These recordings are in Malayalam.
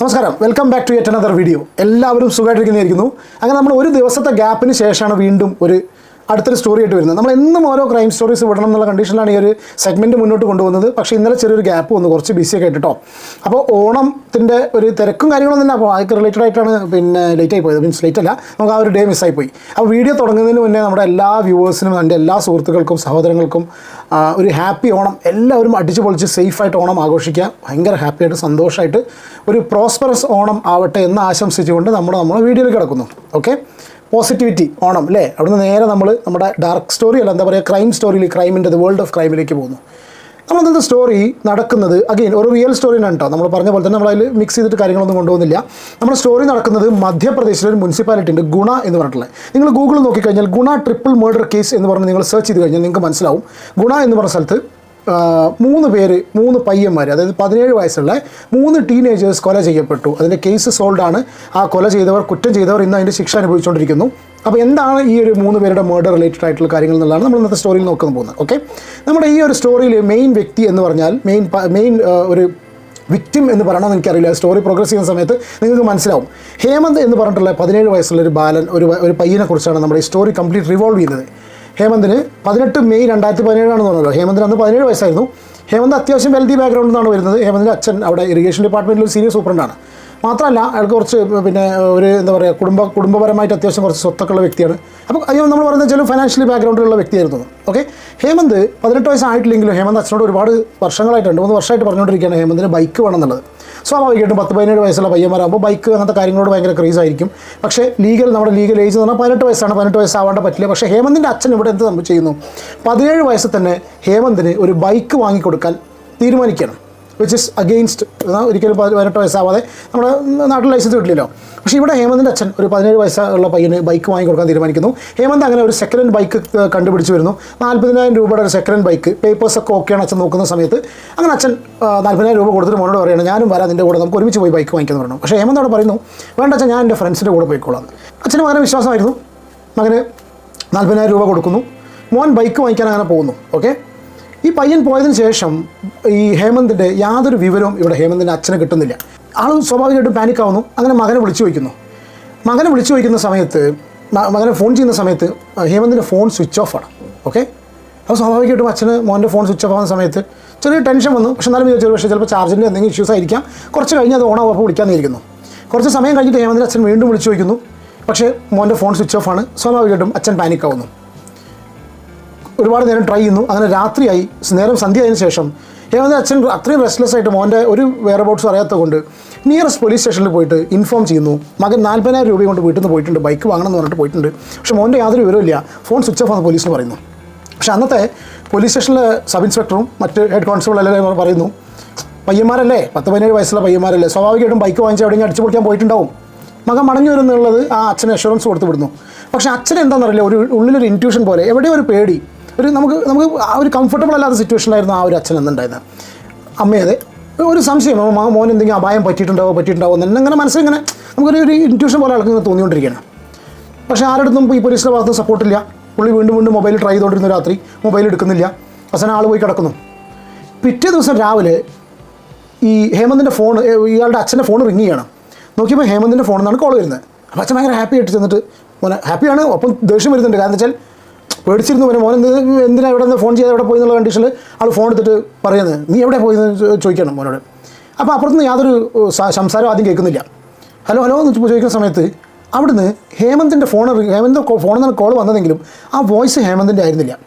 നമസ്കാരം. Welcome back to yet another video എല്ലാവരും സുഖമായിട്ടിരിക്കുന്നതായിരിക്കുന്നു. അങ്ങനെ നമ്മൾ ഒരു ദിവസത്തെ ഗ്യാപ്പിന് ശേഷമാണ് വീണ്ടും ഒരു അടുത്തൊരു സ്റ്റോറി ആയിട്ട് വരുന്നത്. നമ്മൾ എന്നും ഓരോ ക്രൈം സ്റ്റോറീസ് വിടണം എന്നുള്ള കണ്ടീഷനിലാണ് ഈ ഒരു സെഗ്മെന്റ് മുന്നോട്ട് കൊണ്ടുപോകുന്നത്. പക്ഷേ ഇന്നലെ ചെറിയൊരു ഗ്യാപ്പ് വന്നു. കുറച്ച് ബിസിയൊക്കെ ആയിട്ട് കേട്ടോ അപ്പോൾ ഓണത്തിന്റെ ഒരു തിരക്കും കാര്യങ്ങളും തന്നെ അപ്പോൾ അതൊക്കെ റിലേറ്റഡ് ആയിട്ടാണ് പിന്നെ ലേറ്റ് ആയി പോയത്. മീൻസ് ലേറ്റ് അല്ല. നമുക്ക് ആ ഒരു ഡേ മിസ്സായി പോയി അപ്പോൾ വീഡിയോ തുടങ്ങുന്നതിന് മുന്നേ നമ്മുടെ എല്ലാ വ്യൂവേഴ്സിനും എന്റെ എല്ലാ സുഹൃത്തുക്കൾക്കും സഹോദരങ്ങൾക്കും ഒരു ഹാപ്പി ഓണം. എല്ലാവരും അടിച്ചു പൊളിച്ച് സേഫായിട്ട് ഓണം ആഘോഷിക്കുക. ഭയങ്കര ഹാപ്പിയായിട്ട് സന്തോഷമായിട്ട് ഒരു പ്രോസ്പെറസ് ഓണം ആവട്ടെ എന്ന് ആശംസിച്ചുകൊണ്ട് നമ്മൾ നമ്മൾ വീഡിയോയിൽ കിടക്കുന്നു. ഓക്കെ പോസിറ്റിവിറ്റി ഓണം അല്ലേ അവിടുന്ന് നേരെ നമ്മൾ നമ്മുടെ ഡാർക്ക് സ്റ്റോറി അല്ല എന്താ പറയുക ക്രൈം സ്റ്റോറിയിൽ ക്രൈമിന്റെ വേൾഡ് ഓഫ് ക്രൈമിലേക്ക് പോകുന്നു. നമ്മൾ സ്റ്റോറി നടക്കുന്നത്? അഗെയിൻ ഒരു റിയൽ സ്റ്റോറിയാണ് കേട്ടോ നമ്മൾ പറഞ്ഞ പോലെ തന്നെ നമ്മളതിൽ മിക്സ് ചെയ്തിട്ട് കാര്യങ്ങളൊന്നും കൊണ്ടുപോകുന്നില്ല. നമ്മുടെ സ്റ്റോറി നടക്കുന്നത് മധ്യപ്രദേശിലെ ഒരു മുനിസിപ്പാലിറ്റി ഗുണ എന്ന് പറഞ്ഞിട്ടുള്ളത്. നിങ്ങൾ ഗൂഗിൾ നോക്കിക്കഴിഞ്ഞാൽ ഗുണ ട്രിപ്പിൾ മേർഡർ കേസ് എന്ന് പറഞ്ഞ് നിങ്ങൾ സെർച്ച് ചെയ്ത് കഴിഞ്ഞാൽ നിങ്ങൾക്ക് മനസ്സിലാവും. ഗുണ എന്ന് പറഞ്ഞ സ്ഥലത്ത് മൂന്ന് പേര് മൂന്ന് പയ്യന്മാർ അതായത് പതിനേഴ് വയസ്സുള്ള മൂന്ന് ടീനേജേഴ്സ് കൊല ചെയ്യപ്പെട്ടു. അതിന്റെ കേസ് സോൾഡ് ആണ്. ആ കൊല ചെയ്തവർ കുറ്റം ചെയ്തവർ ഇന്ന് അതിന്റെ ശിക്ഷ അനുഭവിച്ചുകൊണ്ടിരിക്കുന്നു. അപ്പോൾ എന്താണ് ഈ ഒരു മൂന്ന് പേരുടെ മർഡർ റിലേറ്റഡ് ആയിട്ടുള്ള കാര്യങ്ങൾ എന്നുള്ളതാണ് നമ്മൾ ഇന്നത്തെ സ്റ്റോറിയിൽ നോക്കാൻ പോകുന്നത്. ഓക്കെ നമ്മുടെ ഈ ഒരു സ്റ്റോറിയിൽ മെയിൻ വ്യക്തി എന്ന് പറഞ്ഞാൽ മെയിൻ മെയിൻ ഒരു വിക്റ്റിം എന്ന് പറയണമെന്ന് എനിക്കറിയില്ല. സ്റ്റോറി പ്രോഗ്രസ് ചെയ്യുന്ന സമയത്ത് നിങ്ങൾക്ക് മനസ്സിലാവും. ഹേമന്ത് എന്ന് പറഞ്ഞിട്ടുള്ള പതിനേഴ് വയസ്സുള്ള ഒരു ബാലൻ ഒരു ഒരു പയ്യനെക്കുറിച്ചാണ് നമ്മുടെ ഈ സ്റ്റോറി കംപ്ലീറ്റ് റിവോൾവ് ചെയ്യുന്നത്. ഹേമന്തിന് പതിനെട്ട് മെയ് രണ്ടായിരത്തി പതിനേഴാണെന്ന് പറഞ്ഞല്ലോ. ഹേമന്തിന് അന്ന് പതിനേഴ് വയസ്സായിരുന്നു. ഹേമന്ത് അത്യാവശ്യം വെൽത്തി ബാക്ക്ഗ്രൗണ്ടിൽ വരുന്നത്. ഹേമന്തിന്റെ അച്ഛൻ അവിടെ ഇറിഗേഷൻ ഡിപ്പാർട്ട്മെന്റിൽ ഒരു സീനിയർ സൂപ്രണ്ടാണ് മാത്രമല്ല അയാൾക്ക് കുറച്ച് പിന്നെ ഒരു എന്താ പറയുക കുടുംബ കുടുംബപരമായിട്ട് അത്യാവശ്യം കുറച്ച് സ്വത്തൊക്കെയുള്ള വ്യക്തിയാണ്. അപ്പോൾ അയ്യോ നമ്മൾ പറയുന്നത് വെച്ചാൽ ഫൈനാൻഷ്യലി ബാക്ക്ഗ്രൗണ്ടിലുള്ള വ്യക്തിയായിരുന്നു. ഓക്കെ ഹേമന്ത് പതിനെട്ട് വയസ്സായിട്ടില്ലെങ്കിലും ഹേമന്ത് അച്ഛനോട് ഒരുപാട് വർഷങ്ങളായിട്ട് രണ്ട് മൂന്ന് വർഷമായിട്ട് പറഞ്ഞുകൊണ്ടിരിക്കുകയാണ് ഹേമന്തിന് ബൈക്ക് വേണം എന്നുള്ളത്. സ്വാഭാവികമായിട്ടും പത്ത് പതിനേഴ് വയസ്സുള്ള പയ്യന്മാരാകുമ്പോൾ ബൈക്ക് അങ്ങനത്തെ കാര്യങ്ങളോട് ഭയങ്കര ക്രേസ് ആയിരിക്കും. പക്ഷേ ലീഗൽ നമ്മുടെ ലീഗൽ ഏജ് എന്ന് പറഞ്ഞാൽ പതിനെട്ട് വയസ്സാണ്. പതിനെട്ട് വയസ്സാവാണ്ട് പറ്റില്ല. പക്ഷേ ഹേമന്തിന്റെ അച്ഛൻ ഇവിടെ എന്ത് സംഭവം ചെയ്യുന്നു? പതിനേഴ് വയസ്സിൽ തന്നെ ഹേമന്തിന് ഒരു ബൈക്ക് വാങ്ങിക്കൊടുക്കാൻ തീരുമാനിക്കണം വിച്ച് ഇസ് അഗെയിൻസ്റ്റ് ഒരിക്കലും പതിനെട്ട് വയസ്സാവാതെ നമ്മുടെ നാട്ടിൽ ലൈസൻസ് കിട്ടില്ലല്ലോ പക്ഷേ ഇവിടെ ഹേമന്തിന്റെ അച്ഛൻ ഒരു പതിനേഴ് വയസ്സുള്ള പയ്യന് ബൈക്ക് വാങ്ങിക്കൊടുക്കാൻ തീരുമാനിക്കുന്നു. ഹേമന്ത് അങ്ങനെ ഒരു സെക്കൻഡ് ഹാൻഡ് ബൈക്ക് കണ്ടുപിടിച്ച് വരുന്നു. നാൽപ്പതിനായിരം രൂപയുടെ ഒരു സെക്കൻഡ് ഹാൻഡ് ബൈക്ക് പേപ്പേഴ്സ് ഒക്കെ ഓക്കെയാണ് അച്ഛൻ നോക്കുന്ന സമയത്ത്. അങ്ങനെ അച്ഛൻ നാൽപ്പതിനായിരം രൂപ കൊടുത്തിട്ട് മോനോട് പറയുകയാണ് ഞാനും വരാം നിന്റെ കൂടെ നമുക്ക് ഒരുമിച്ച് പോയി ബൈക്ക് വാങ്ങിക്കാൻ പറഞ്ഞു. പക്ഷേ ഹേമന്ത് അവിടെ പറയുന്നു വേണ്ട അച്ഛൻ ഞാൻ എന്റെ ഫ്രണ്ട്സിന്റെ കൂടെ പോയിക്കോളാം. അച്ഛന് വളരെ വിശ്വാസമായിരുന്നു. മകന് നാൽപ്പതിനായിരം രൂപ കൊടുക്കുന്നു. മോൻ ബൈക്ക് വാങ്ങിക്കാൻ അങ്ങനെ പോകുന്നു ഓക്കെ ഈ പയ്യൻ പോയതിന് ശേഷം ഈ ഹേമന്തിന്റെ യാതൊരു വിവരവും ഇവിടെ ഹേമന്തിന്റെ അച്ഛന് കിട്ടുന്നില്ല. ആൾ സ്വാഭാവികമായിട്ടും പാനിക് ആവുന്നു. അങ്ങനെ മകനെ വിളിച്ചു വയ്ക്കുന്നു. മകനെ വിളിച്ചു വയ്ക്കുന്ന സമയത്ത് മകനെ ഫോൺ ചെയ്യുന്ന സമയത്ത് ഹേമന്തിന്റെ ഫോൺ സ്വിച്ച് ഓഫ് ആണ്. ഓക്കെ അപ്പോൾ സ്വാഭാവികമായിട്ടും അച്ഛന് മോന്റെ ഫോൺ സ്വിച്ച് ഓഫ് ആവുന്ന സമയത്ത് ചെറിയ ടെൻഷൻ വന്നു. പക്ഷെ എന്നാലും വിചാരിച്ചു പക്ഷേ ചിലപ്പോൾ ചാർജിന്റെ എന്തെങ്കിലും ഇഷ്യൂസ് ആയിരിക്കാം. കുറച്ച് കഴിഞ്ഞ് അത് ഓൺ ആവുമ്പോൾ വിളിക്കാമെന്ന് ഇരിക്കുന്നു കുറച്ച് സമയം കഴിഞ്ഞിട്ട് ഹേമന്തിന്റെ അച്ഛൻ വീണ്ടും വിളിച്ചു വയ്ക്കുന്നു. പക്ഷേ മോന്റെ ഫോൺ സ്വിച്ച് ഓഫ് ആണ്. സ്വാഭാവികമായിട്ടും അച്ഛൻ പാനിക് ആവുന്നു. ഒരുപാട് നേരം ട്രൈ ചെയ്യുന്നു. അങ്ങനെ രാത്രിയായി. നേരം സന്ധ്യ ആയതിനു ശേഷം ഏതാണ്ട് അച്ഛൻ അത്രയും റെസ്റ്റ്ലെസ് ആയിട്ട് മോന്റെ ഒരു വെയർബോട്ട്സ് അറിയാത്തത് കൊണ്ട് നിയറസ്റ്റ് പോലീസ് സ്റ്റേഷനിൽ പോയിട്ട് ഇൻഫോം ചെയ്യുന്നു. മകൻ നാൽപ്പതിനായിരം രൂപ കൊണ്ട് വീട്ടിൽ നിന്ന് പോയിട്ടുണ്ട്. ബൈക്ക് വാങ്ങണം എന്ന് പറഞ്ഞിട്ട് പോയിട്ടുണ്ട്. പക്ഷേ മോന്റെ യാതൊരു വിവരമില്ല ഫോൺ സ്വിച്ച് ഓഫ് ആണ് പോലീസിന് പറയുന്നു. പക്ഷേ അന്നത്തെ പോലീസ് സ്റ്റേഷനിലെ സബ് ഇൻസ്പെക്ടറും മറ്റ് ഹെഡ് കോൺസ്റ്റബിൾ എല്ലാവരും പറയുന്നു. പയ്യന്മാരല്ലേ? പത്ത് പതിനേഴ് വയസ്സുള്ള പയ്യന്മാരല്ലേ? സ്വാഭാവികമായിട്ടും ബൈക്ക് വാങ്ങിച്ച് എവിടെയെങ്കിലും അടിച്ചു പൊളിക്കാൻ പോയിട്ടുണ്ടാവും. മകൻ മടങ്ങി വരുന്നുള്ളത് ആ അച്ഛന് അഷുറൻസ് കൊടുത്തു വിടുന്നു. പക്ഷേ അച്ഛൻ എന്താണെന്നറിയില്ല. ഒരു ഉള്ളിലൊരു ഇന്റ്യൂഷൻ പോലെ. എവിടെയോ ഒരു പേടി. ഒരു നമുക്ക് നമുക്ക് ആ ഒരു കംഫർട്ടബിൾ അല്ലാത്ത സിറ്റുവേഷനിലായിരുന്നു ആ ഒരു അച്ഛൻ എന്നുണ്ടായിരുന്നത് അമ്മയതെ ഒരു സംശയം മോൻ എന്തെങ്കിലും അപായം പറ്റിയിട്ടുണ്ടാവോ പറ്റിയിട്ടുണ്ടാവോ എന്ന് അങ്ങനെ മനസ്സിലിങ്ങനെ നമുക്കൊരു ഒരു ഇന്റ്യൂഷൻ പോലെ ആൾക്ക് ഇങ്ങനെ തോന്നിക്കൊണ്ടിരിക്കുകയാണ്. പക്ഷേ ആരുടെ ഈ പോലീസിന്റെ ഭാഗത്ത് സപ്പോർട്ടില്ല പുള്ളി വീണ്ടും വീണ്ടും മൊബൈൽ ട്രൈ ചെയ്തുകൊണ്ടിരുന്ന രാത്രി മൊബൈൽ എടുക്കുന്നില്ല. അവസാനം ആൾ പോയി കിടക്കുന്നു. പിറ്റേ ദിവസം രാവിലെ ഈ ഹേമന്തിന്റെ ഫോൺ ഇയാളുടെ അച്ഛന്റെ ഫോൺ റിങ് ചെയ്യണം. നോക്കിയപ്പോൾ ഹേമന്തിന്റെ ഫോണിൽ നിന്നാണ് കോൾ വരുന്നത്. അപ്പോൾ അച്ഛൻ ഭയങ്കര ഹാപ്പി ആയിട്ട് ചെന്നിട്ട് മോനെ ഹാപ്പിയാണ് ഒപ്പം ദേഷ്യം വരുന്നുണ്ട്. കാരണം വെച്ചാൽ പേടിച്ചിരുന്നു മോനെ മോൻ എന്ത് എന്തിനാ ഇവിടെ നിന്ന് ഫോൺ ചെയ്ത് എവിടെ പോയി എന്നുള്ള കണ്ടീഷനിൽ ആൾ ഫോൺ എടുത്തിട്ട് പറയുന്നത്? നീ എവിടെ പോയി? ചോദിക്കണം മോനോട്. അപ്പോൾ അപ്പുറത്ത് നിന്ന് യാതൊരു സംസാരം ആദ്യം കേൾക്കുന്നില്ല. ഹലോ ഹലോ എന്ന് ചോദിക്കുന്ന സമയത്ത് അവിടുന്ന് ഹേമന്തിന്റെ ഫോൺ ഹേമന്ത് ഫോണിൽ നിന്ന് കോൾ വന്നതെങ്കിലും ആ വോയിസ് ഹേമന്തിന്റെ ആയിരുന്നില്ല.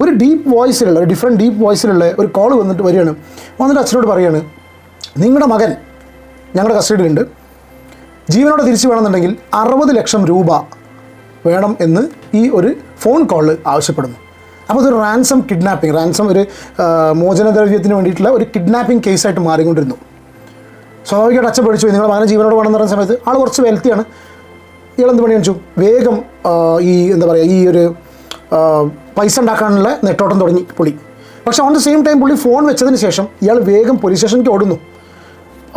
ഒരു ഡീപ്പ് വോയിസിലുള്ള ഒരു ഡിഫറെന്റ് ഡീപ്പ് വോയിസിലുള്ള ഒരു കോൾ വന്നിട്ട് വരികയാണ്. വന്നിട്ട് അച്ഛനോട് പറയുകയാണ് നിങ്ങളുടെ മകൻ ഞങ്ങളുടെ കസ്റ്റഡിയിലുണ്ട് ജീവനോടെ തിരിച്ചു വേണമെന്നുണ്ടെങ്കിൽ അറുപത് ലക്ഷം രൂപ വേണം എന്ന് ഈ ഒരു ഫോൺ കോൾ ആവശ്യപ്പെടുന്നു. അപ്പോൾ അതൊരു റാൻസം കിഡ്നാപ്പിംഗ് റാൻസം ഒരു മോചനദ്രവ്യത്തിന് വേണ്ടിയിട്ടുള്ള ഒരു കിഡ്നാപ്പിംഗ് കേസായിട്ട് മാറിക്കൊണ്ടിരുന്നു. സ്വാഭാവികമായിട്ട് അച്ഛൻ പഠിച്ചു നിങ്ങൾ മകനെ ജീവനോട് വേണമെന്ന് പറയുന്ന സമയത്ത് ആൾ കുറച്ച് വെൽത്തിയാണ് ഇയാൾ എന്ത് പണി കാണിച്ചു? വേഗം ഈ എന്താ പറയുക ഈ ഒരു പൈസ ഉണ്ടാക്കാനുള്ള നെട്ടോട്ടം തുടങ്ങി പുള്ളി. പക്ഷെ ഓൺ ദ സെയിം ടൈം പുള്ളി ഫോൺ വെച്ചതിന് ശേഷം ഇയാൾ വേഗം പോലീസ് സ്റ്റേഷനിലേക്ക് ഓടുന്നു.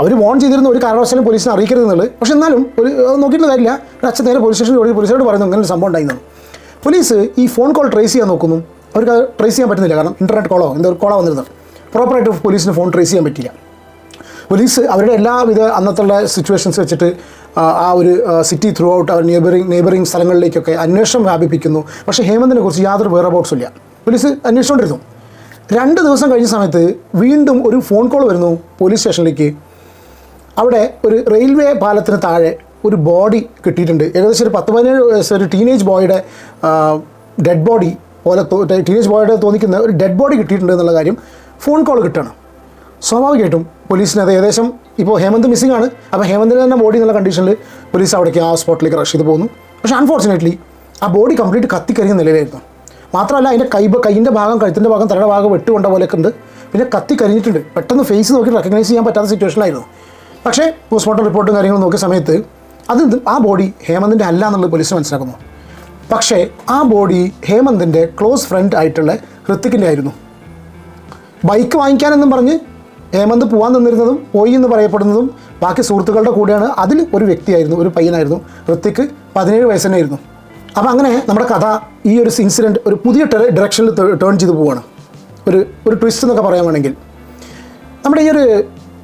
അവർ വോൺ ചെയ്തിരുന്ന ഒരു കാരണവശാലും പോലീസിനെ അറിയിക്കരുതെന്നുള്ളത് പക്ഷെ എന്നാലും ഒരു നോക്കിയിട്ടുള്ള നോക്കിയിട്ട് കാര്യമില്ല. അച്ഛൻ നേരെ പോലീസ് സ്റ്റേഷനിൽ ഓടി പോലീസിനോട് പറയുന്നു അങ്ങനെ ഒരു സംഭവം ഉണ്ടായിരുന്നു പോലീസ് ഈ ഫോൺ കോൾ ട്രേസ് ചെയ്യാൻ നോക്കുന്നു. അവർക്ക് അത് ട്രേസ് ചെയ്യാൻ പറ്റുന്നില്ല. കാരണം ഇന്റർനെറ്റ് കോളോ എന്തോ കോളോ വന്നിരുന്നത്. പ്രോപ്പറായിട്ട് പോലീസിന് ഫോൺ ട്രേസ് ചെയ്യാൻ പറ്റില്ല പോലീസ് അവരുടെ എല്ലാവിധ അന്നത്തുള്ള സിറ്റുവേഷൻസ് വെച്ചിട്ട് ആ, ഒരു സിറ്റി ത്രൂ ഔട്ട് അവർ നെയ്ബറിങ് നെയ്ബറിങ് സ്ഥലങ്ങളിലേക്കൊക്കെ അന്വേഷണം വ്യാപിപ്പിക്കുന്നു. പക്ഷേ ഹേമന്തിനെ കുറിച്ച് യാതൊരു വേറെ ഇല്ല. പോലീസ് അന്വേഷിച്ചുകൊണ്ടിരുന്നു. രണ്ട് ദിവസം കഴിഞ്ഞ സമയത്ത് വീണ്ടും ഒരു ഫോൺ കോൾ വരുന്നു പോലീസ് സ്റ്റേഷനിലേക്ക്. അവിടെ ഒരു റെയിൽവേ പാലത്തിന് താഴെ ഒരു ബോഡി കിട്ടിയിട്ടുണ്ട്. ഏകദേശം ഒരു പത്ത് പതിനേഴ് വയസ്സ് ഒരു ടീനേജ് ബോയുടെ ഡെഡ് ബോഡി പോലെ ടീനേജ് ബോയുടെ തോന്നിക്കുന്ന ഒരു ഡെഡ് ബോഡി കിട്ടിയിട്ടുണ്ട് എന്നുള്ള കാര്യം ഫോൺ കോൾ കിട്ടണം സ്വാഭാവികമായിട്ടും പോലീസിന് അത് ഏകദേശം ഇപ്പോൾ ഹേമന്ത് മിസ്സിംഗ് ആണ്. അപ്പോൾ ഹേമന്തിന്റെ തന്നെ ബോഡി എന്നുള്ള കണ്ടീഷനിൽ പോലീസ് അവിടേക്ക് ആ സ്പോട്ടിലേക്ക് റഷ് ചെയ്ത് പോകുന്നു. പക്ഷേ അൺഫോർച്ചുനേറ്റ്ലി ആ ബോഡി കംപ്ലീറ്റ് കത്തിക്കരിയുന്ന നിലയിലായിരുന്നു. മാത്രമല്ല അതിന്റെ കൈ കൈയിന്റെ ഭാഗം കഴുത്തിന്റെ ഭാഗം തലയുടെ ഭാഗം വെട്ടുകൊണ്ട പോലെയൊക്കെ ഉണ്ട്. പിന്നെ കത്തി കരിഞ്ഞിട്ടുണ്ട് പെട്ടെന്ന് ഫേസ് നോക്കി റെക്കഗ്നൈസ് ചെയ്യാൻ പറ്റാത്ത സിറ്റുവേഷനിലായിരുന്നു പക്ഷേ പോസ്റ്റ്മോർട്ടം റിപ്പോർട്ടും കാര്യങ്ങളും നോക്കിയ സമയത്ത് അത് ആ ബോഡി ഹേമന്തിന്റെ അല്ല എന്നുള്ളത് പോലീസ് മനസ്സിലാക്കുന്നു. പക്ഷേ ആ ബോഡി ഹേമന്തിന്റെ ക്ലോസ് ഫ്രണ്ട് ആയിട്ടുള്ള ഹൃത്തിക്കിന്റെ ആയിരുന്നു. ബൈക്ക് വാങ്ങിക്കാനെന്നും പറഞ്ഞ് ഹേമന്ത് പോകാൻ നിന്നിരുന്നതും പോയി എന്ന് പറയപ്പെടുന്നതും ബാക്കി സുഹൃത്തുക്കളുടെ കൂടെയാണ്. അതിൽ ഒരു വ്യക്തിയായിരുന്നു ഒരു പയ്യനായിരുന്നു. ഹൃത്തിക്ക് പതിനേഴ് വയസ്സ് തന്നെയായിരുന്നു അപ്പോൾ അങ്ങനെ നമ്മുടെ കഥ ഈ ഒരു ഇൻസിഡന്റ് ഒരു പുതിയ ഡയറക്ഷനിൽ ടേൺ ചെയ്ത് പോവുകയാണ് ഒരു ഒരു ട്വിസ്റ്റ് എന്നൊക്കെ പറയാൻ വേണമെങ്കിൽ. നമ്മുടെ ഈ ഒരു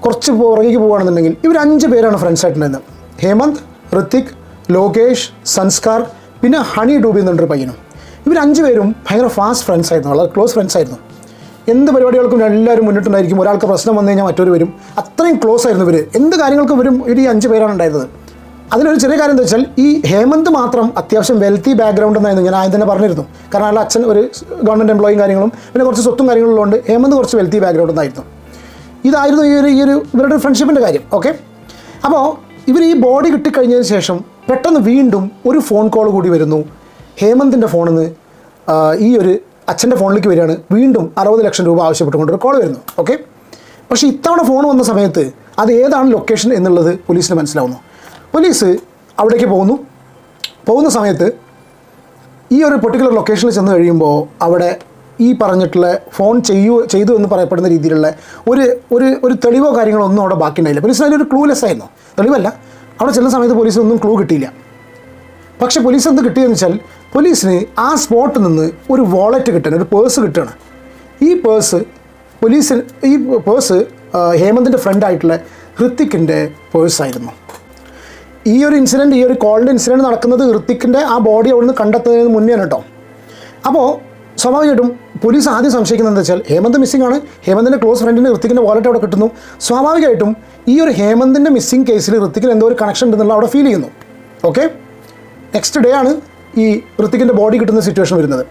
കുറച്ച് പുറകേക്ക് പോകുകയാണെന്നുണ്ടെങ്കിൽ ഇവർ അഞ്ച് പേരാണ് ഫ്രണ്ട്സ് ആയിട്ടുണ്ടായിരുന്നത്. ഹേമന്ത് ഋത്തിക് ലോകേഷ് സംസ്കാർ പിന്നെ ഹണി ഡൂബി എന്നൊരു പയ്യനും. ഇവർ അഞ്ച് പേരും ഭയങ്കര ഫാസ്റ്റ് ഫ്രണ്ട്സ് ആയിരുന്നു വളരെ ക്ലോസ് ഫ്രണ്ട്സ് ആയിരുന്നു. എന്ത് പരിപാടികൾക്കും എല്ലാവരും മുന്നിട്ടുണ്ടായിരിക്കും. ഒരാൾക്ക് പ്രശ്നം വന്നു കഴിഞ്ഞാൽ മറ്റൊരു വരും. അത്രയും ക്ലോസ് ആയിരുന്നു ഇവർ എന്ത് കാര്യങ്ങൾക്കും വരും ഇവർ ഈ അഞ്ച് പേരാണ് ഉണ്ടായിരുന്നത്. അതിലൊരു ചെറിയ കാര്യം എന്താ വെച്ചാൽ ഈ ഹേമന്ത് മാത്രം അത്യാവശ്യം വെൽത്തി ബാക്ക്ഗ്രൗണ്ട് എന്നായിരുന്നു ഞാൻ ആദ്യം തന്നെ പറഞ്ഞിരുന്നു. കാരണം അയാൾ അച്ഛൻ ഒരു ഗവൺമെന്റ് എംപ്ലോയും കാര്യങ്ങളും പിന്നെ കുറച്ച് സ്വത്തും കാര്യങ്ങളും ഉള്ളതുകൊണ്ട് ഹേമന്ത് കുറച്ച് വെൽത്തി ബാക്ക്ഗ്രൗണ്ട് എന്നായിരുന്നു. ഇതായിരുന്നു ഈ ഒരു ഈ ഒരു ഇവരുടെ ഫ്രണ്ട്ഷിപ്പിന്റെ കാര്യം ഓക്കെ അപ്പോൾ ഇവർ ഈ ബോഡി കിട്ടിക്കഴിഞ്ഞതിന് ശേഷം പെട്ടെന്ന് വീണ്ടും ഒരു ഫോൺ കോൾ കൂടി വരുന്നു. ഹേമന്തിന്റെ ഫോണിൽ നിന്ന് ഈ ഒരു അച്ഛന്റെ ഫോണിലേക്ക് വരികയാണ്. വീണ്ടും അറുപത് ലക്ഷം രൂപ ആവശ്യപ്പെട്ടുകൊണ്ട് ഒരു കോൾ വരുന്നു. ഓക്കെ പക്ഷേ ഇത്തവണ ഫോൺ വന്ന സമയത്ത് അത് ഏതാണ് ലൊക്കേഷൻ എന്നുള്ളത് പോലീസിന് മനസ്സിലാവുന്നു. പോലീസ് അവിടേക്ക് പോകുന്നു. പോകുന്ന സമയത്ത് ഈ ഒരു പെർട്ടിക്കുലർ ലൊക്കേഷനിൽ ചെന്ന് കഴിയുമ്പോൾ അവിടെ ഈ പറഞ്ഞിട്ടുള്ള ഫോൺ ചെയ്യൂ ചെയ്തു എന്ന് പറയപ്പെടുന്ന രീതിയിലുള്ള ഒരു ഒരു ഒരു തെളിവോ കാര്യങ്ങളോ ഒന്നും അവിടെ ബാക്കിയുണ്ടായില്ല. പോലീസിന് അതിലൊരു ക്ലൂലെസ് ആയിരുന്നു. തെളിവല്ല. അവിടെ ചെല്ലുന്ന സമയത്ത് പോലീസിനൊന്നും ക്ലൂ കിട്ടിയില്ല. പക്ഷെ പോലീസ് എന്ത് കിട്ടിയെന്ന് വെച്ചാൽ പോലീസിന് ആ സ്പോട്ട് നിന്ന് ഒരു വാളറ്റ് കിട്ടണം ഒരു പേഴ്സ് കിട്ടണം. ഈ പേഴ്സ് പോലീസിന് ഈ പേഴ്സ് ഹേമന്തിന്റെ ഫ്രണ്ടായിട്ടുള്ള ഹൃത്തിക്കിന്റെ പേഴ്സായിരുന്നു ഈ ഒരു ഇൻസിഡന്റ് ഈ ഒരു കോളിന്റെ ഇൻസിഡന്റ് നടക്കുന്നത് ഹൃത്തിക്കിന്റെ ആ ബോഡി അവിടുന്ന് കണ്ടെത്തുന്നതിന് മുന്നേ കേട്ടോ. അപ്പോൾ സ്വാഭാവികമായിട്ടും പോലീസ് ആദ്യം സംശയിക്കുന്നത് വെച്ചാൽ ഹേമന്ത് മിസ്സിംഗ് ആണ്. ഹേമന്തിന്റെ ക്ലോസ് ഫ്രണ്ടിന്റെ ഋത്തിക്കിന്റെ വാലറ്റ് അവിടെ കിട്ടുന്നു? സ്വാഭാവികമായിട്ടും ഈ ഒരു ഹേമന്തിന്റെ മിസ്സിംഗ് കേസിൽ ഋത്തിക്കിന് എന്തോ ഒരു കണക്ഷൻ ഉണ്ടെന്നുള്ള അവിടെ ഫീൽ ചെയ്യുന്നു. ഓക്കെ നെക്സ്റ്റ് ഡേ ആണ് ഈ ഋത്തിക്കിന്റെ ബോഡി കിട്ടുന്ന സിറ്റുവേഷൻ വരുന്നത്.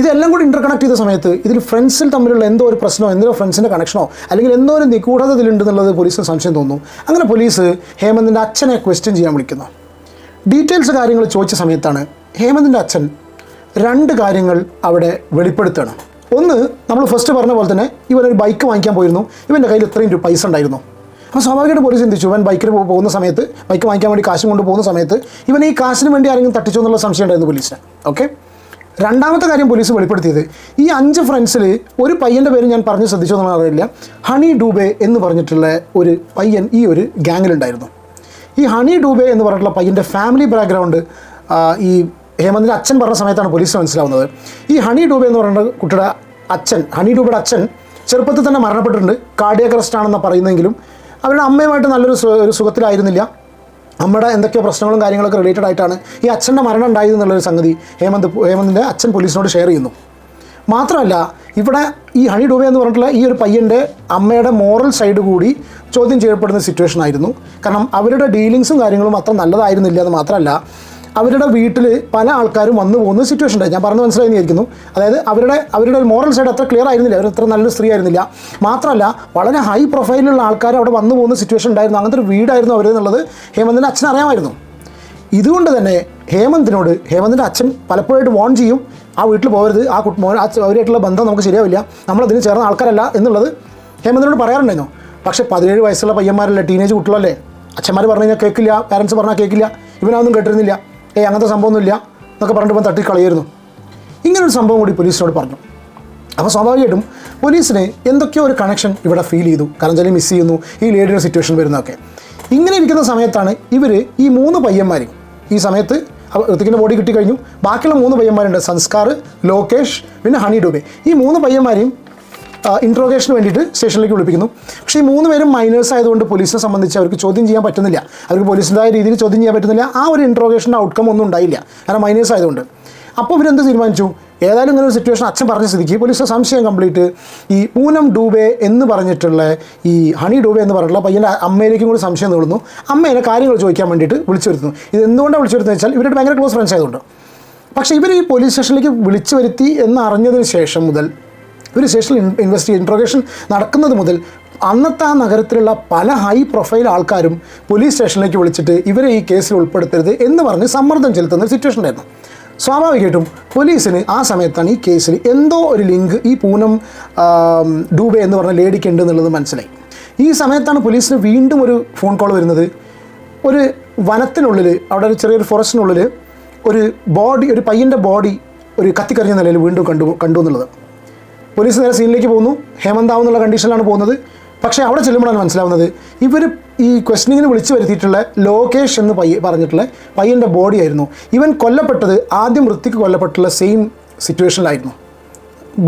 ഇതെല്ലാം കൂടി ഇന്റർകണക്ട് ചെയ്ത സമയത്ത് ഇതിൽ ഫ്രണ്ട്സിൽ തമ്മിലുള്ള എന്തോ ഒരു പ്രശ്നമോ എന്തോ ഫ്രണ്ട്സിന്റെ കണക്ഷനോ അല്ലെങ്കിൽ എന്തോ ഒരു നിഗൂഢത ഇതിലുണ്ടെന്നുള്ളത് പോലീസിന് സംശയം തോന്നുന്നു. അങ്ങനെ പോലീസ് ഹേമന്തിന്റെ അച്ഛനെ ക്വസ്റ്റ്യൻ ചെയ്യാൻ വിളിക്കുന്നു. ഡീറ്റെയിൽസ് കാര്യങ്ങൾ ചോദിച്ച സമയത്താണ് ഹേമന്തിന്റെ അച്ഛൻ രണ്ട് കാര്യങ്ങൾ അവിടെ വെളിപ്പെടുത്തണം. ഒന്ന് നമ്മൾ ഫസ്റ്റ് പറഞ്ഞ പോലെ തന്നെ ഇവനൊരു ബൈക്ക് വാങ്ങിക്കാൻ പോയിരുന്നു. ഇവന്റെ കയ്യിൽ ഇത്രയും രൂപ പൈസ ഉണ്ടായിരുന്നു. അപ്പോൾ സ്വാഭാവികമായിട്ട് പോലീസ് ചിന്തിച്ചു ഇവൻ ബൈക്കിൽ പോകുന്ന സമയത്ത് ബൈക്ക് വാങ്ങിക്കാൻ വേണ്ടി കാശും കൊണ്ട് പോകുന്ന സമയത്ത് ഇവൻ ഈ കാശിന് വേണ്ടി ആരെങ്കിലും തട്ടിച്ചു എന്നുള്ള സംശയം ഉണ്ടായിരുന്നു പോലീസിന് ഓക്കെ രണ്ടാമത്തെ കാര്യം പോലീസ് വെളിപ്പെടുത്തിയത് ഈ അഞ്ച് ഫ്രണ്ട്സിൽ ഒരു പയ്യന്റെ പേര് ഞാൻ പറഞ്ഞ് ശ്രദ്ധിച്ചു എന്നുള്ള അറിയില്ല. ഹണി ഡൂബെ എന്ന് പറഞ്ഞിട്ടുള്ള ഒരു പയ്യൻ ഈ ഒരു ഗ്യാങ്ങിലുണ്ടായിരുന്നു ഈ ഹണി ഡൂബെ എന്ന് പറഞ്ഞിട്ടുള്ള പയ്യന്റെ ഫാമിലി ബാക്ക്ഗ്രൗണ്ട് ഈ ഹേമന്തിന്റെ അച്ഛൻ പറഞ്ഞ സമയത്താണ് പോലീസ് മനസ്സിലാവുന്നത്. ഈ ഹണി ഡൂബെ എന്ന് പറയുന്ന കുട്ടിയുടെ അച്ഛൻ ഹണി ഡൂബയുടെ അച്ഛൻ ചെറുപ്പത്തിൽ തന്നെ മരണപ്പെട്ടിട്ടുണ്ട്. കാർഡിയക് അറസ്റ്റ് ആണെന്ന് പറയുന്നെങ്കിലും അവരുടെ അമ്മയുമായിട്ട് നല്ലൊരു ഒരു സുഖത്തിലായിരുന്നില്ല. അമ്മയുടെ എന്തൊക്കെയോ പ്രശ്നങ്ങളും കാര്യങ്ങളൊക്കെ റിലേറ്റഡ് ആയിട്ടാണ് ഈ അച്ഛന്റെ മരണം ഉണ്ടായത് എന്നുള്ളൊരു സംഗതി ഹേമന്ത് ഹേമന്തിന്റെ അച്ഛൻ പോലീസിനോട് ഷെയർ ചെയ്യുന്നു. മാത്രമല്ല ഇവിടെ ഈ ഹണി ഡൂബെ എന്ന് പറഞ്ഞിട്ടുള്ള ഈ ഒരു പയ്യന്റെ അമ്മയുടെ മോറൽ സൈഡ് കൂടി ചോദ്യം ചെയ്യപ്പെടുന്ന സിറ്റുവേഷൻ ആയിരുന്നു. കാരണം അവരുടെ ഡീലിങ്സും കാര്യങ്ങളും അത്ര നല്ലതായിരുന്നില്ല എന്ന് മാത്രമല്ല അവരുടെ വീട്ടിൽ പല ആൾക്കാരും വന്നു പോകുന്ന സിറ്റുവേഷൻ ഉണ്ടായി ഞാൻ പറഞ്ഞു മനസ്സിലായി വിചാരിക്കുന്നു അതായത് അവരുടെ അവരുടെ മോറൽ സൈഡ് അത്ര ക്ലിയർ ആയിരുന്നില്ല. അവർ അത്ര നല്ലൊരു സ്ത്രീ ആയിരുന്നില്ല. മാത്രമല്ല വളരെ ഹൈ പ്രൊഫൈലുള്ള ആൾക്കാർ അവിടെ വന്നു പോകുന്ന സിറ്റുവേഷൻ ഉണ്ടായിരുന്നു. അങ്ങനത്തെ ഒരു വീടായിരുന്നു അവർ എന്നുള്ളത് ഹേമന്തിന്റെ അച്ഛൻ അറിയാമായിരുന്നു. ഇതുകൊണ്ട് തന്നെ ഹേമന്തിനോട് ഹേമന്തിന്റെ അച്ഛൻ പലപ്പോഴായിട്ട് വോൺ ചെയ്യും ആ വീട്ടിൽ പോകരുത്. ആ കുട്ടി മോൻ അവരുമായിട്ടുള്ള ബന്ധം നമുക്ക് ശരിയാവില്ല. നമ്മളതിന് ചേർന്ന ആൾക്കാരല്ല എന്നുള്ളത് ഹേമന്തിനോട് പറയാറുണ്ടായിരുന്നു. പക്ഷേ പതിനേഴ് വയസ്സുള്ള പയ്യന്മാരല്ലേ ടീനേജ് കുട്ടികളല്ലേ? അച്ഛന്മാർ പറഞ്ഞു കഴിഞ്ഞാൽ കേൾക്കില്ല പാരൻസ് പറഞ്ഞാൽ കേൾക്കില്ല ഇവനൊന്നും കേട്ടിരുന്നില്ല. ഏയ് അങ്ങനത്തെ സംഭവമൊന്നുമില്ല എന്നൊക്കെ പറഞ്ഞിട്ട് തട്ടി തട്ടിക്കളയായിരുന്നു. ഇങ്ങനൊരു സംഭവം കൂടി പോലീസിനോട് പറഞ്ഞു. അപ്പോൾ സ്വാഭാവികമായിട്ടും പോലീസിനെ എന്തൊക്കെയോ ഒരു കണക്ഷൻ ഇവിടെ ഫീൽ ചെയ്തു. വെച്ചാൽ മിസ് ചെയ്യുന്നു ഈ ലേഡിയുടെ സിറ്റുവേഷൻ വരുന്നതൊക്കെ. ഇങ്ങനെ ഇരിക്കുന്ന സമയത്താണ് ഇവർ ഈ മൂന്ന് പയ്യന്മാർ ഈ സമയത്ത് ഋത്തിക്കിന്റെ ബോഡി കിട്ടിക്കഴിഞ്ഞു. ബാക്കിയുള്ള മൂന്ന് പയ്യന്മാരുണ്ട്. സംസ്കാർ ലോകേഷ് പിന്നെ ഹണി ഡൂബെ. ഈ മൂന്ന് പയ്യന്മാരെയും ഇൻട്രോഗേഷന് വേണ്ടിയിട്ട് സ്റ്റേഷനിലേക്ക് വിളിപ്പിക്കുന്നു. പക്ഷേ ഈ മൂന്ന് പേരും മൈനേഴ്സ് ആയതുകൊണ്ട് പോലീസിനെ സംബന്ധിച്ച് അവർക്ക് ചോദ്യം ചെയ്യാൻ പറ്റുന്നില്ല. അവർക്ക് പോലീസിന്റെതായ രീതിയിൽ ചോദ്യം ചെയ്യാൻ പറ്റുന്നില്ല. ആ ഒരു ഇൻട്രോഗേഷന്റെ ഔട്ട്കം ഒന്നും ഉണ്ടായില്ല. കാരണം മൈനേഴ്സ് ആയതുകൊണ്ട്. അപ്പോൾ ഇവരെന്ത് തീരുമാനിച്ചു? ഏതായാലും ഇങ്ങനെ ഒരു സിറ്റുവേഷൻ അച്ഛൻ പറഞ്ഞ സ്ഥിതിക്ക് പോലീസ് സംശയം കംപ്ലീറ്റ് ഈ പൂനം ഡൂബെ എന്ന് പറഞ്ഞിട്ടുള്ള ഈ ഹണി ഡൂബെ എന്ന് പറഞ്ഞിട്ടുള്ള പയ്യന്റെ അമ്മയിലേക്കും കൂടി സംശയം തോന്നുന്നു അമ്മേനെ കാര്യങ്ങൾ ചോദിക്കാൻ വേണ്ടിയിട്ട് വിളിച്ചു വരുത്തുന്നു. ഇത് എന്തുകൊണ്ടാണ് വിളിച്ചു വരുത്തുന്നത് വെച്ചാൽ ഇവരുടെ ഭയങ്കര ക്ലോസ് ഫ്രണ്ട്സ് ആയതുകൊണ്ട്. പക്ഷേ ഇവർ ഈ പോലീസ് സ്റ്റേഷനിലേക്ക് വിളിച്ചു വരുത്തി എന്ന് അറിഞ്ഞതിന് ശേഷം മുതൽ ഒരു സ്റ്റേഷനിൽ ഇൻവെസ്റ്റിഗേഷൻ ഇൻട്രോഗേഷൻ നടക്കുന്നത് മുതൽ അന്നത്തെ ആ നഗരത്തിലുള്ള പല ഹൈ പ്രൊഫൈൽ ആൾക്കാരും പോലീസ് സ്റ്റേഷനിലേക്ക് വിളിച്ചിട്ട് ഇവരെ ഈ കേസിൽ ഉൾപ്പെടുത്തരുത് എന്ന് പറഞ്ഞ് സമ്മർദ്ദം ചെലുത്തുന്ന ഒരു സിറ്റുവേഷൻ ആയിരുന്നു. സ്വാഭാവികമായിട്ടും പോലീസിന് ആ സമയത്താണ് ഈ കേസിൽ എന്തോ ഒരു ലിങ്ക് ഈ പൂനം ഡൂബെ എന്ന് പറഞ്ഞ ലേഡിക്ക് ഉണ്ട് എന്നുള്ളത് മനസ്സിലായി. ഈ സമയത്താണ് പോലീസിന് വീണ്ടും ഒരു ഫോൺ കോൾ വരുന്നത്. ഒരു വനത്തിനുള്ളിൽ അവിടെ ഒരു ചെറിയൊരു ഫോറസ്റ്റിനുള്ളിൽ ഒരു ബോഡി ഒരു പയ്യന്റെ ബോഡി ഒരു കത്തിക്കറിഞ്ഞ നിലയിൽ വീണ്ടും കണ്ടു കണ്ടു എന്നുള്ളത്. പോലീസ് നേരെ സീനിലേക്ക് പോകുന്നു. ഹേമന്താവ് എന്നുള്ള കണ്ടീഷനിലാണ് പോകുന്നത്. പക്ഷേ അവിടെ ചെല്ലുമ്പോഴാണ് മനസ്സിലാവുന്നത്. ഇവർ ഈ ക്വസ്റ്റനിങ്ങിന് വിളിച്ചു വരുത്തിയിട്ടുള്ള ലോകേഷ് എന്ന് പയ്യ പറഞ്ഞിട്ടുള്ള പയ്യന്റെ ബോഡി ആയിരുന്നു. ഇവൻ കൊല്ലപ്പെട്ടത് ആദ്യം വൃത്തിക്ക് കൊല്ലപ്പെട്ടുള്ള സെയിം സിറ്റുവേഷനിലായിരുന്നു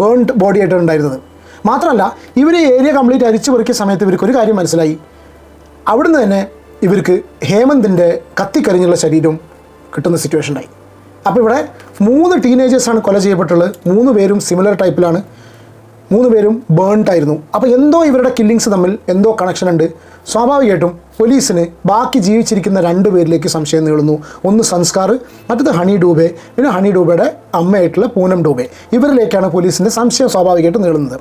ബേൺഡ് ബോഡി ആയിട്ടാണ് ഉണ്ടായിരുന്നത്. മാത്രമല്ല ഇവർ ഏരിയ കംപ്ലീറ്റ് അരിച്ചു പെറുക്കിയ സമയത്ത് ഇവർക്ക് ഒരു കാര്യം മനസ്സിലായി. അവിടുന്ന് തന്നെ ഇവർക്ക് ഹേമന്തിന്റെ കത്തിക്കരിഞ്ഞുള്ള ശരീരം കിട്ടുന്ന സിറ്റുവേഷൻ ഉണ്ടായി അപ്പോൾ ഇവിടെ മൂന്ന് ടീനേജേഴ്സാണ് കൊല ചെയ്യപ്പെട്ടുള്ളത്. മൂന്ന് പേരും സിമിലർ ടൈപ്പിലാണ് മൂന്ന് പേരും ബേൺഡായിരുന്നു അപ്പോൾ എന്തോ ഇവരുടെ കില്ലിങ്സ് തമ്മിൽ എന്തോ കണക്ഷൻ ഉണ്ട്. സ്വാഭാവികമായിട്ടും പോലീസിന് ബാക്കി ജീവിച്ചിരിക്കുന്ന രണ്ട് പേരിലേക്ക് സംശയം നീളുന്നു. ഒന്ന് സംസ്കാർ മറ്റത് ഹണി ഡൂബെ. പിന്നെ ഹണി ഡൂബയുടെ അമ്മയായിട്ടുള്ള പൂനം ഡൂബെ. ഇവരിലേക്കാണ് പോലീസിന്റെ സംശയം സ്വാഭാവികമായിട്ട് നീളുന്നത്.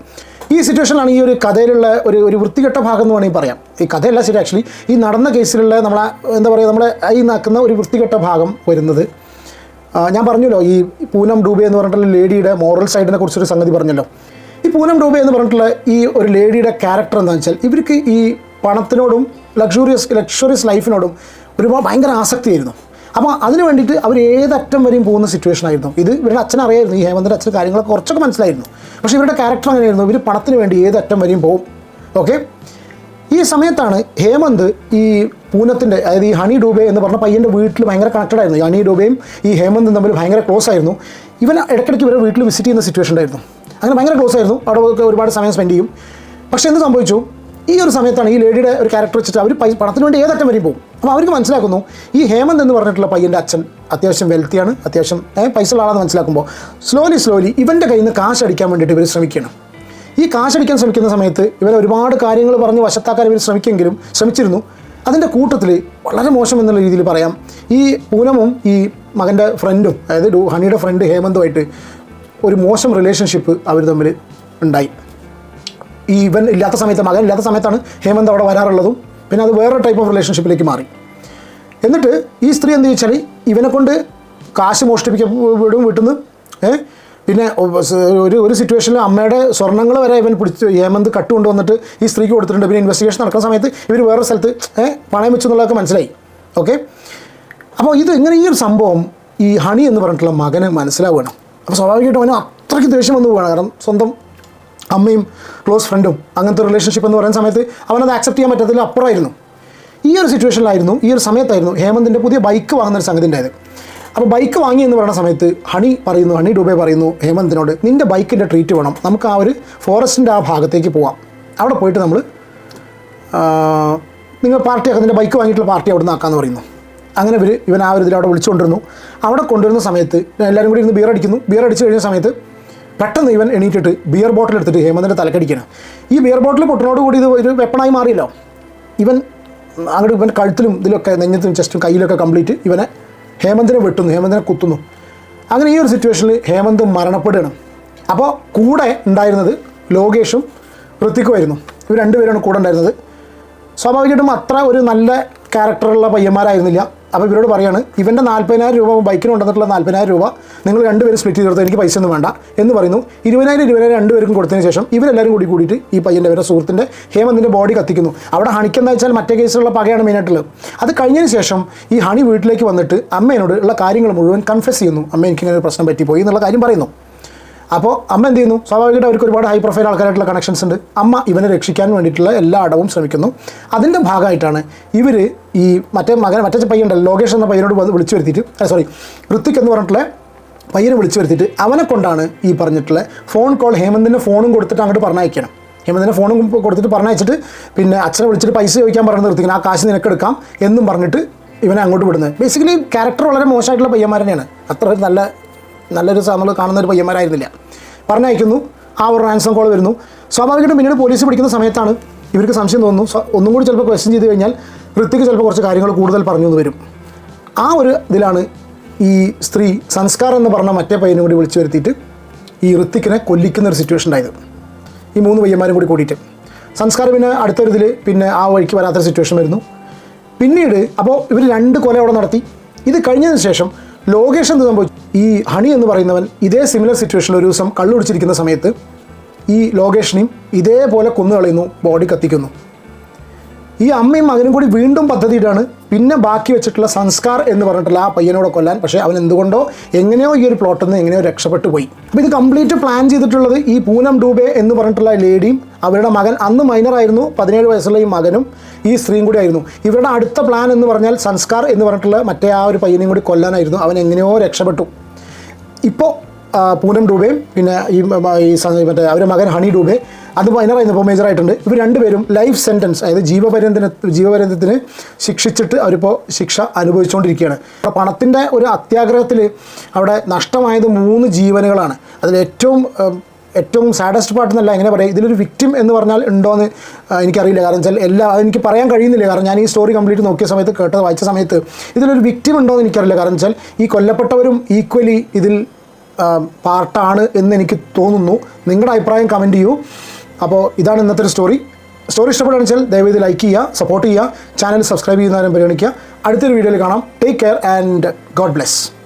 ഈ സിറ്റുവേഷനാണ് ഈ ഒരു കഥയിലുള്ള ഒരു ഒരു വൃത്തികെട്ട ഭാഗം എന്ന് വേണമെങ്കിൽ പറയാം. ഈ കഥയല്ല ശരി ആക്ച്വലി ഈ നടന്ന കേസിലുള്ള നമ്മളെ എന്താ പറയുക നമ്മളെ ഈ നാക്കുന്ന ഒരു വൃത്തികെട്ട ഭാഗം വരുന്നത്. ഞാൻ പറഞ്ഞല്ലോ ഈ പൂനം ഡൂബെ എന്ന് പറഞ്ഞിട്ടുള്ള ലേഡിയുടെ മോറൽ സൈഡിനെ കുറിച്ചൊരു സംഗതി പറഞ്ഞല്ലോ. ഈ പൂനം ഡൂബെ എന്ന് പറഞ്ഞിട്ടുള്ള ഈ ഒരു ലേഡിയുടെ ക്യാരക്ടർ എന്താണെന്ന് വെച്ചാൽ ഇവർക്ക് ഈ പണത്തിനോടും ലക്ഷൂറിയസ് ലക്ഷറിയസ് ലൈഫിനോടും ഒരുപാട് ഭയങ്കര ആസക്തിയായിരുന്നു. അപ്പോൾ അതിന് വേണ്ടിയിട്ട് അവർ ഏതറ്റം വരെയും പോകുന്ന സിറ്റുവേഷൻ ആയിരുന്നു. ഇത് ഇവരുടെ അച്ഛൻ അറിയായിരുന്നു. ഈ ഹേമന്തിന്റെ അച്ഛൻ കാര്യങ്ങളൊക്കെ കുറച്ചൊക്കെ മനസ്സിലായിരുന്നു. പക്ഷേ ഇവരുടെ ക്യാരക്ടർ അങ്ങനെയായിരുന്നു. ഇവർ പണത്തിന് വേണ്ടി ഏതറ്റം വരെയും പോകും. ഓക്കെ ഈ സമയത്താണ് ഹേമന്ത് ഈ പൂനത്തിന്റെ അതായത് ഈ ഹണി ഡൂബെ എന്ന് പറഞ്ഞ പയ്യന്റെ വീട്ടിൽ ഭയങ്കര കണക്റ്റഡ് ആയിരുന്നു. ഈ ഹണി ഡൂബയും ഈ ഹേമന്തും തമ്മിൽ ഭയങ്കര ക്ലോസ് ആയിരുന്നു. ഇവൻ ഇടയ്ക്കിടയ്ക്ക് ഇവരെ വീട്ടിൽ വിസിറ്റ് ചെയ്യുന്ന സിറ്റുവേഷൻ ഉണ്ടായിരുന്നു. അങ്ങനെ ഭയങ്കര ക്ലോസ് ആയിരുന്നു. അവിടെ ഒരുപാട് സമയം സ്പെൻഡ് ചെയ്യും. പക്ഷേ എന്ത് സംഭവിച്ചു? ഈ ഒരു സമയത്താണ് ഈ ലേഡിയുടെ ഒരു ക്യാരക്ടർ വെച്ചിട്ട് അവർ പൈ പണത്തിന് വേണ്ടി ഏതറ്റം വരെയും പോകും. അപ്പോൾ അവർക്ക് മനസ്സിലാക്കുന്നു ഈ ഹേമന്ത് എന്ന് പറഞ്ഞിട്ടുള്ള പയ്യന്റെ അച്ഛൻ അത്യാവശ്യം വെൽത്തിയാണ് അത്യാവശ്യം പൈസ ഉള്ള ആളാണെന്ന് മനസ്സിലാക്കുമ്പോൾ സ്ലോലി സ്ലോലി ഇവന്റെ കയ്യിൽ നിന്ന് കാശ് അടിക്കാൻ വേണ്ടിയിട്ട് ഇവർ ശ്രമിക്കണം ഈ കാശ് അടിക്കാൻ ശ്രമിക്കുന്ന സമയത്ത് ഇവരെ ഒരുപാട് കാര്യങ്ങൾ പറഞ്ഞ് വശത്താക്കാൻ ഇവർ ശ്രമിക്കെങ്കിലും ശ്രമിച്ചിരുന്നു. അതിന്റെ കൂട്ടത്തിൽ വളരെ മോശം എന്നുള്ള രീതിയിൽ പറയാം. ഈ പൂനമും ഈ മകന്റെ ഫ്രണ്ടും അതായത് ഹണിയുടെ ഫ്രണ്ട് ഹേമന്തുമായിട്ട് ഒരു മോശം റിലേഷൻഷിപ്പ് അവർ തമ്മിൽ ഉണ്ടായി. ഈ ഇവൻ ഇല്ലാത്ത സമയത്ത് മകൻ ഇല്ലാത്ത സമയത്താണ് ഹേമന്ത് അവിടെ വരാറുള്ളതും പിന്നെ അത് വേറെ ടൈപ്പ് ഓഫ് റിലേഷൻഷിപ്പിലേക്ക് മാറി. എന്നിട്ട് ഈ സ്ത്രീ എന്ത് ചോദിച്ചാൽ ഇവനെ കൊണ്ട് കാശ് മോഷ്ടിപ്പിക്കപ്പെടും വീട്ടിൽ നിന്ന് ഏഹ് പിന്നെ ഒരു ഒരു സിറ്റുവേഷനിൽ അമ്മയുടെ സ്വർണങ്ങൾ വരെ ഇവൻ പിടിച്ച് ഹേമന്ത് കട്ട് കൊണ്ടുവന്നിട്ട് ഈ സ്ത്രീക്ക് കൊടുത്തിട്ടുണ്ട്. പിന്നെ ഇൻവെസ്റ്റിഗേഷൻ നടക്കുന്ന സമയത്ത് ഇവർ വേറെ സ്ഥലത്ത് പണയം വെച്ചു എന്നുള്ളതൊക്കെ മനസ്സിലായി. ഓക്കെ? അപ്പോൾ ഇത് ഇങ്ങനെ ഈ ഒരു സംഭവം ഈ ഹണി എന്ന് പറഞ്ഞിട്ടുള്ള മകന് മനസ്സിലാവുകയാണ്. അപ്പോൾ സ്വാഭാവികമായിട്ടും അവന് അത്രയ്ക്ക് ദേഷ്യം വന്നു പോവുകയാണ് കാരണം സ്വന്തം അമ്മയും ക്ലോസ് ഫ്രണ്ടും അങ്ങനത്തെ റിലേഷൻഷിപ്പ് എന്ന് പറയുന്ന സമയത്ത് അവനത് ആക്സെപ്റ്റ് ചെയ്യാൻ പറ്റത്തില്ല അപ്പുറമായിരുന്നു. ഈ ഒരു സിറ്റുവേഷനിലായിരുന്നു ഈ ഒരു സമയത്തായിരുന്നു ഹേമന്തിന്റെ പുതിയ ബൈക്ക് വാങ്ങുന്ന ഒരു സംഗതി ഉണ്ടായത്. അപ്പോൾ ബൈക്ക് വാങ്ങി എന്ന് പറയുന്ന സമയത്ത് ഹണി പറയുന്നു ഹണി ഡുബൈ പറയുന്നു ഹേമന്തിനോട് നിന്റെ ബൈക്കിന്റെ ട്രീറ്റ് വേണം. നമുക്ക് ആ ഒരു ഫോറസ്റ്റിന്റെ ആ ഭാഗത്തേക്ക് പോവാം. അവിടെ പോയിട്ട് നമ്മൾ നിങ്ങൾ പാർട്ടിയാക്കുന്നതിന്റെ ബൈക്ക് വാങ്ങിയിട്ടുള്ള പാർട്ടി അവിടെ നിന്ന് ആക്കാമെന്ന് പറയുന്നു. അങ്ങനെ ഇവർ ഇവൻ ആ ഒരു ഇതിൽ അവിടെ വിളിച്ചുകൊണ്ടിരുന്നു. അവിടെ കൊണ്ടുവരുന്ന സമയത്ത് എല്ലാവരും കൂടി ഇരുന്ന് ബിയർ അടിക്കുന്നു. ബിയർ അടിച്ച് കഴിഞ്ഞ സമയത്ത് പെട്ടെന്ന് ഇവൻ എണീറ്റിട്ട് ബിയർ ബോട്ടിൽ എടുത്തിട്ട് ഹേമന്തിന്റെ തലക്കടിക്കണം. ഈ ബിയർ ബോട്ടിൽ പൊട്ടിനോട് കൂടി ഇത് ഒരു വെപ്പണായി മാറിയല്ലോ. ഇവൻ അങ്ങോട്ട് ഇവൻ കഴുത്തിലും ഇതിലൊക്കെ നെഞ്ഞത്തും ചെസ്റ്റും കയ്യിലൊക്കെ കംപ്ലീറ്റ് ഇവനെ ഹേമന്തിനെ വെട്ടുന്നു ഹേമന്തിനെ കുത്തുന്നു. അങ്ങനെ ഈ ഒരു സിറ്റുവേഷനിൽ ഹേമന്ത് മരണപ്പെടുകയാണ്. അപ്പോൾ കൂടെ ഉണ്ടായിരുന്നത് ലോകേഷും ഋത്തിക്കുമായിരുന്നു ഇവർ രണ്ടുപേരാണ് കൂടെ ഉണ്ടായിരുന്നത്. സ്വാഭാവികമായിട്ടും അത്ര ഒരു നല്ല ക്യാരക്ടറുള്ള പയ്യന്മാരായിരുന്നില്ല. അപ്പോൾ ഇവരോട് പറയാണ് ഇവന്റെ നാൽപ്പതിനായിരം രൂപ ബൈക്കിന് കൊണ്ടുവന്നിട്ടുള്ള നാൽപ്പതിനായിരം രൂപ നിങ്ങൾ രണ്ടുപേരും സ്പ്ലിറ്റ് ചെയ്ത് എനിക്ക് പൈസ ഒന്നും വേണ്ട എന്ന് പറയുന്നു. ഇരുപതിനായിരം ഇരുപതിനായിരം രണ്ടുപേർക്കും കൊടുത്തതിന് ശേഷം ഇവരെല്ലാവരും കൂടി കൂടിയിട്ട് ഈ പയ്യന്റെ അവരുടെ സുഹൃത്തിന്റെ ഹേമന്തിന്റെ ബോഡി കത്തിക്കുന്നു. അവിടെ ഹണിക്കെന്ന് വെച്ചാൽ മറ്റേ കേസിലുള്ള പകയാണ് മെയിനായിട്ടുള്ളത് അത് കഴിഞ്ഞതിന് ശേഷം ഈ ഹണി വീട്ടിലേക്ക് വന്നിട്ട് അമ്മേനോട് ഉള്ള കാര്യങ്ങൾ മുഴുവൻ കൺഫ്യസ് ചെയ്യുന്നു. അമ്മ എനിക്കിങ്ങനെ ഒരു പ്രശ്നം പറ്റിപ്പോയി എന്നുള്ള കാര്യം പറയുന്നു. അപ്പോൾ അമ്മ എന്ത് ചെയ്യുന്നു? സ്വാഭാവികമായിട്ട് അവർക്ക് ഒരുപാട് ഹൈ പ്രൊഫൈൽ ആൾക്കാരായിട്ടുള്ള കണക്ഷൻസ് ഉണ്ട്. അമ്മ ഇവനെ രക്ഷിക്കാൻ വേണ്ടിയിട്ടുള്ള എല്ലാ അടവും ശ്രമിക്കുന്നു. അതിന്റെ ഭാഗമായിട്ടാണ് ഇവർ ഈ മറ്റേ മകൻ മറ്റേ പയ്യനുണ്ടല്ലോ ലോകേഷ് എന്ന പയ്യനോട് വിളിച്ചു വരുത്തിയിട്ട് സോറി ഋത്വിക് എന്ന് പറഞ്ഞിട്ടുള്ള പയ്യനെ വിളിച്ചു വരുത്തിയിട്ട് അവനെ കൊണ്ടാണ് ഈ പറഞ്ഞിട്ടുള്ള ഫോൺ കോൾ ഹേമന്തിന്റെ ഫോണും കൊടുത്തിട്ട് അങ്ങോട്ട് പറഞ്ഞയക്കണം. ഹേമന്തിന്റെ ഫോണും കൊടുത്തിട്ട് പറഞ്ഞയച്ചിട്ട് പിന്നെ അച്ഛനെ വിളിച്ചിട്ട് പൈസ ചോദിക്കാൻ പറഞ്ഞ് നിർത്തിക്കണം ആ കാശ് നിനക്കെടുക്കാം എന്നും പറഞ്ഞിട്ട് ഇവനെ അങ്ങോട്ട് വിടുന്നത്. ബേസിക്കലി ക്യാരക്ടർ വളരെ മോശമായിട്ടുള്ള പയ്യന്മാരനെയാണ് അത്ര നല്ല നല്ലൊരു നമ്മൾ കാണുന്ന ഒരു പയ്യന്മാരായിരുന്നില്ല. പറഞ്ഞയക്കുന്നു. ആ ഒരു റാൻസം കോൾ വരുന്നു. സ്വാഭാവികമായിട്ടും പിന്നീട് പോലീസ് പിടിക്കുന്ന സമയത്താണ് ഇവർക്ക് സംശയം തോന്നുന്നു. ഒന്നും കൂടി ചിലപ്പോൾ ക്വസ്റ്റ്യൻ ചെയ്ത് കഴിഞ്ഞാൽ ഋത്തിക്ക് ചിലപ്പോൾ കുറച്ച് കാര്യങ്ങൾ കൂടുതൽ പറഞ്ഞു എന്ന് വരും. ആ ഒരു ഇതിലാണ് ഈ സ്ത്രീ സംസ്കാരം എന്ന് പറഞ്ഞ മറ്റേ പയ്യനും കൂടി വിളിച്ചു വരുത്തിയിട്ട് ഈ ഋത്തിക്കിനെ കൊല്ലിക്കുന്ന ഒരു സിറ്റുവേഷൻ ഉണ്ടായത്. ഈ മൂന്ന് പയ്യന്മാരും കൂടി കൂടിയിട്ട്. സംസ്കാരം പിന്നെ അടുത്തൊരു ഇതിൽ പിന്നെ ആ വഴിക്ക് വരാത്തൊരു സിറ്റുവേഷൻ വരുന്നു. പിന്നീട് അപ്പോൾ ഇവർ രണ്ട് കൊല അവിടെ നടത്തി. ഇത് കഴിഞ്ഞതിന് ശേഷം ലോകേഷ് എന്ത് സംഭവിച്ചു? ഈ ഹണി എന്ന് പറയുന്നവൻ ഇതേ സിമിലർ സിറ്റുവേഷനിൽ ഒരു ദിവസം കള്ളുപിടിച്ചിരിക്കുന്ന സമയത്ത് ഈ ലോകേഷിനെയും ഇതേപോലെ കൊന്നു കളയുന്നു ബോഡി കത്തിക്കുന്നു. ഈ അമ്മയും മകനും കൂടി വീണ്ടും പദ്ധതിയിട്ടാണ് പിന്നെ ബാക്കി വെച്ചിട്ടുള്ള സംസ്കാർ എന്ന് പറഞ്ഞിട്ടുള്ള ആ പയ്യനോടെ കൊല്ലാൻ. പക്ഷേ അവൻ എന്തുകൊണ്ടോ എങ്ങനെയോ ഈ ഒരു പ്ലോട്ടിൽ നിന്ന് എങ്ങനെയോ രക്ഷപ്പെട്ടു പോയി. അപ്പോൾ ഇത് കംപ്ലീറ്റ് പ്ലാൻ ചെയ്തിട്ടുള്ളത് ഈ പൂനം ഡൂബെ എന്ന് പറഞ്ഞിട്ടുള്ള ലേഡിയും അവരുടെ മകൻ അന്ന് മൈനറായിരുന്നു പതിനേഴ് വയസ്സുള്ള ഈ മകനും ഈ സ്ത്രീയും കൂടി ആയിരുന്നു. ഇവരുടെ അടുത്ത പ്ലാൻ എന്ന് പറഞ്ഞാൽ സംസ്കാർ എന്ന് പറഞ്ഞിട്ടുള്ള മറ്റേ ആ ഒരു പയ്യനെയും കൂടി കൊല്ലാനായിരുന്നു. അവൻ എങ്ങനെയോ രക്ഷപ്പെട്ടു. ഇപ്പോൾ പൂനം ഡൂബയും പിന്നെ ഈ മറ്റേ അവരുടെ മകൻ ഹണി ഡൂബെ അത് മൈനറായിരുന്നു ഇപ്പോൾ മേജറായിട്ടുണ്ട് ഇവർ രണ്ടുപേരും ലൈഫ് സെന്റൻസ് അതായത് ജീവപര്യന്തന ജീവപര്യന്തത്തിന് ശിക്ഷിച്ചിട്ട് അവരിപ്പോൾ ശിക്ഷ അനുഭവിച്ചുകൊണ്ടിരിക്കുകയാണ് അപ്പോൾ പണത്തിന്റെ ഒരു അത്യാഗ്രഹത്തിൽ അവിടെ നഷ്ടമായത് മൂന്ന് ജീവനുകളാണ്. അതിൽ ഏറ്റവും ഏറ്റവും സാഡസ്റ്റ് പാർട്ട് എന്നല്ല എങ്ങനെ പറയാം. ഇതിലൊരു വിക്റ്റിം എന്ന് പറഞ്ഞാൽ ഉണ്ടോയെന്ന് എനിക്കറിയില്ല. കാരണം വെച്ചാൽ എല്ലാ എനിക്ക് പറയാൻ കഴിയുന്നില്ല. കാരണം ഞാൻ ഈ സ്റ്റോറി കംപ്ലീറ്റ് നോക്കിയ സമയത്ത് കേട്ടത് വായിച്ച സമയത്ത് ഇതിലൊരു വിക്ടിം ഉണ്ടോയെന്ന് എനിക്കറിയില്ല. കാരണം വെച്ചാൽ ഈ കൊല്ലപ്പെട്ടവരും ഈക്വലി ഇതിൽ പാർട്ടാണ് എന്ന് എനിക്ക് തോന്നുന്നു. നിങ്ങളുടെ അഭിപ്രായം കമന്റ് ചെയ്യൂ. അപ്പോൾ ഇതാണ് ഇന്നത്തെ ഒരു സ്റ്റോറി സ്റ്റോറി ഇഷ്ടപ്പെടുകയാണെന്ന് വെച്ചാൽ ദയവ് ഇത് ലൈക്ക് ചെയ്യുക സപ്പോർട്ട് ചെയ്യുക. ചാനൽ സബ്സ്ക്രൈബ് ചെയ്യുന്നവരും പരിഗണിക്കുക. അടുത്തൊരു വീഡിയോയിൽ കാണാം. Take care and God bless